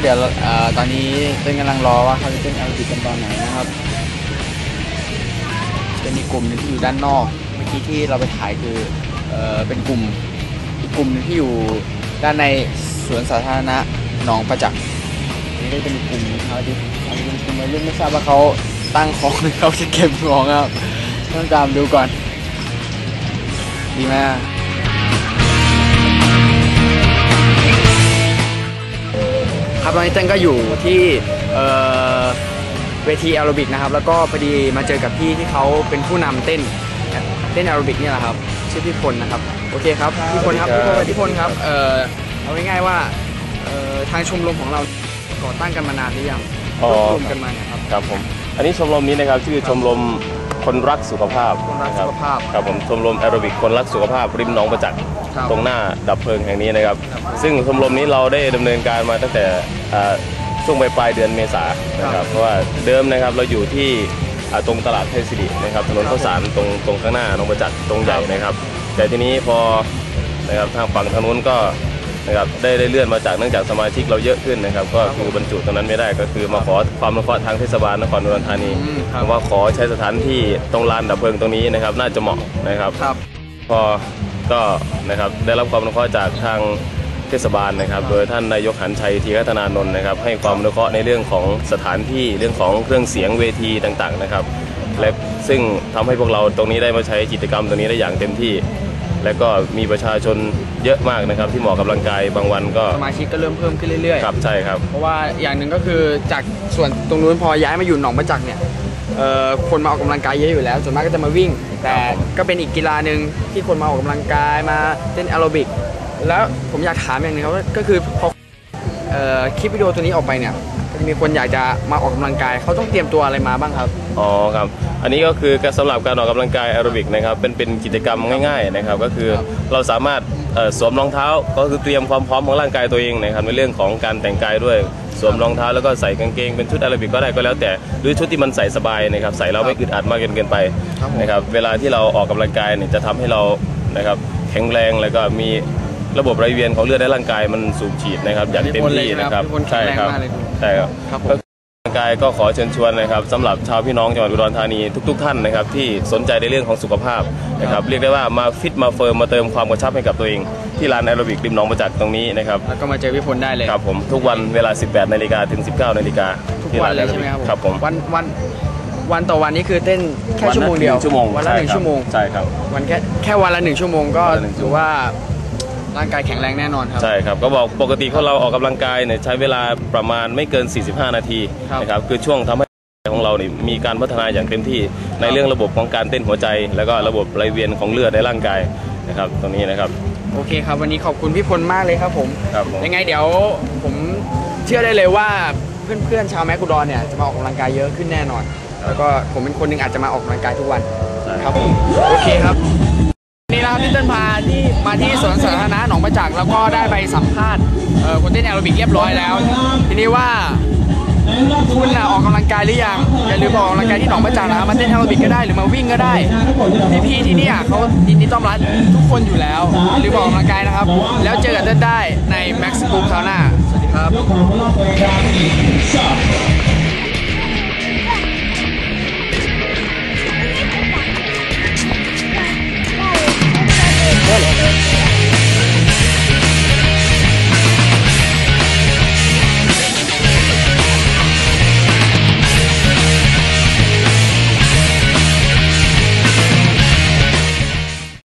เดี๋ยวอตอนนี้เต้นกำลังรอว่าเขาจะเต้นแอโรบิกกันตอนไหนนะครับเป็นอีกลุ่มหนึงที่อยู่ด้านนอก เมื่อกี้ที่เราไปถ่ายคือเออเป็นกลุ่มอีกกลุ่มนึงที่อยู่ด้านในสวนสาธารณะหนองประจักษ์อันนี้ก็จะเป็นอีกลุ่มหนึงครับที่อันนี้เป็นกลุ่มวัยรุ่นไม่ทราบว่าเขาตั้งของหรือเขาจะเก็บของครับต้องตามดูก่อน ดีไหม ครับตอนนี้เต้นก็อยู่ที่เอ่อเวทีแอโรบิกนะครับแล้วก็พอดีมาเจอกับพี่ที่เขาเป็นผู้นำเต้นเต้นแอโรบิกเนี่ยแหละครับชื่อพี่พลนะครับโอเคครับพี่พลครับพี่พลพี่พลครับเอ่อเอาง่ายๆว่าเอ่อทางชมรมของเราก่อตั้งกันมานานหรือยังอ๋อรวมกันมาเนี่ยครับครับผมอันนี้ชมรมนี้นะครับชื่อชมรมคนรักสุขภาพคนรักสุขภาพนะครัครับผมชมรมแอโรบิกคนรักสุขภาพริมหนองประจักษ์ครับ ตรงหน้าดับเพลิงแห่งนี้นะครับครับซึ่งชมรมนี้เราได้ดำเนินการมาตั้งแต่อ่าช่วงปลายปลายๆเดือนเมษายนนะคครัรับบเพราะว่าเดิมนะครับเราอยู่ที่อ่าตรงตลาดไทยสิรินะครับถนนข้าวสารตรงตรงข้างหน้าหนองประจักษ์ตรงใหญ่นะครับ แต่ทีนี้พอนะครับทางฝั่งทางนู้นก็นะครับได้ได้เลื่อนมาจากเนื่องจากสมาชิกเราเยอะขึ้นนะครับ ก็คือบรรจุตรงนั้นไม่ได้ก็คือมาขอความอนุเคราะห์ทางเทศบาลนครอุดรธานีอืมครับว่าขอใช้สถานที่ตรงลานดับเพลิงตรงนี้นะครับ น่าจะเหมาะนะครับครับพอ ก็นะครับได้รับความอนุเคราะห์จากทางเทศบาลนะครับ โดยท่านนายกหันชัยทีรัตนานนท์นะครับ ให้ความอนุเคราะห์ในเรื่องของสถานที่เรื่องของเครื่องเสียงเวทีต่างๆนะครับ และซึ่งทำให้พวกเราตรงนี้ได้มาใช้กิจกรรมตรงนี้ได้อย่างเต็มที่ และก็มีประชาชนเยอะมากนะครับ ที่เหมาะกับร่างกายบางวันก็สมาชิกก็เริ่มเพิ่มขึ้นเรื่อยๆครับใช่ครับเพราะว่าอย่างหนึ่งก็คือจากส่วนตรงนู้นพอย้ายมาอยู่หนองประจักษ์เนี่ยเอ่อ คนมาออกกำลังกายเยอะอยู่แล้วส่วนมากก็จะมาวิ่ง แต่ครับผมก็เป็นอีกกีฬาหนึ่งที่คนมาออกกำลังกายมาเต้นแอโรบิก แล้วผมอยากถามอย่างหนึงครับว่าก็คือพอเอ่อคลิปวิดีโอตัวนี้ออกไปเนี่ยก็จะ มีคนอยากจะมาออกกำลังกายเขาต้องเตรียมตัวอะไรมาบ้างครับอ๋อครับอันนี้ก็คือการสำหรับการออกกำลังกายแอโรบิกนะครับเป็นเป็นกิจกรรมง่ายๆนะครับก็คือเราสามารถสวมรองเท้าก็คือเตรียมความพร้อมของร่างกายตัวเองนะครับในเรื่องของการแต่งกายด้วยสวมรองเท้าแล้วก็ใส่กางเกงเป็นชุดแอโรบิกก็ได้ก็แล้วแต่หรือชุดที่มันใส่สบายนะครับใส่แล้วไม่อึดอัดมากเกินไปนะครับเวลาที่เราออกกำลังกายเนี่ยจะทำให้เรานะครับแข็งแรงแล้วก็มี ระบบไหลเวียนของเลือดในร่างกายมันสูบฉีดนะครับอย่างเต็มที่นะครับพี่พลแข็งแรงมากเลยดูใช่ครับครับผมร่างกายก็ขอเชิญชวนนะครับสำหรับชาวพี่น้องจังหวัดอุดรธานีทุก ๆ ท่านนะครับที่สนใจในเรื่องของสุขภาพนะครับเรียกได้ว่ามาฟิตมาเฟิร์มมาเติมความกระชับให้กับตัวเอง ที่ลานแอโรบิกริมหนองประจักษ์ตรงนี้นะครับแล้วก็มาเจอพี่พลได้เลยครับผมทุกวันเวลา 18นาฬิกาถึง 19นาฬิกาทุกที่วันลาเลยแอโรใช่บิไหมกครับผมครับผมวันวันวันต่อวันนี้คือเต้นแค่วันละชั่วโมงเดียวหนึ่ชั่วโมงวันละหนึ่งใช่ครับชั่วโมงใช่ครับวันแค่แค่วันละหนึ่งชั่วโมงก็วันละหนึ่งชั่ถืวอโมงว่า ร่างกายแข็งแรงแน่นอนครับ ใช่ครับ ก็บอกปกติของเราออกกำลังกายเนี่ยใช้เวลาประมาณไม่เกิน 45 นาทีครับนะครับคือช่วงทำให้ของเราเนี่ยมีการพัฒนาอย่างเต็มที่ในเรื่องระบบของการเต้นหัวใจ แล้วก็ระบบไหลเวียนของเลือดในร่างกายนะครับตรงนี้นะครับโอเคครับ วันนี้ขอบคุณพี่พลมากเลยครับผมครับผมยังไงเดี๋ยวผมเชื่อได้เลยว่าเพื่อนๆชาวแมกกุดอนเนี่ยจะมาออกกำลังกายเยอะขึ้นแน่นอน แล้วก็ผมเป็นคนหนึ่งอาจจะมาออกกำลังกายทุกวันใช่ครับผมโอเคครับนี่นะ ครับพี่เติ้ลพาที่มาที่สวนสาธารณะหนองประจักษ์แล้วก็ได้ไปสัมภาษณ์เอ่อคนเต้นแอโรบิกเรียบร้อยแล้ว ทีนี้ว่าคุณน่ะออกกำลังกายหรือยังอย่าลืมออกกำลังกายที่หนองประจักษ์นะมาเต้นแอโรบิกก็ได้หรือมาวิ่งก็ได้พี่ๆที่นี่เขายินดีต้อนรับทุกคนอยู่แล้วอย่าลืมออกกำลังกายนะครับ แล้วเจอกันเต้นได้ในแม็กซ์กูคราวหน้าสวัสดีครับ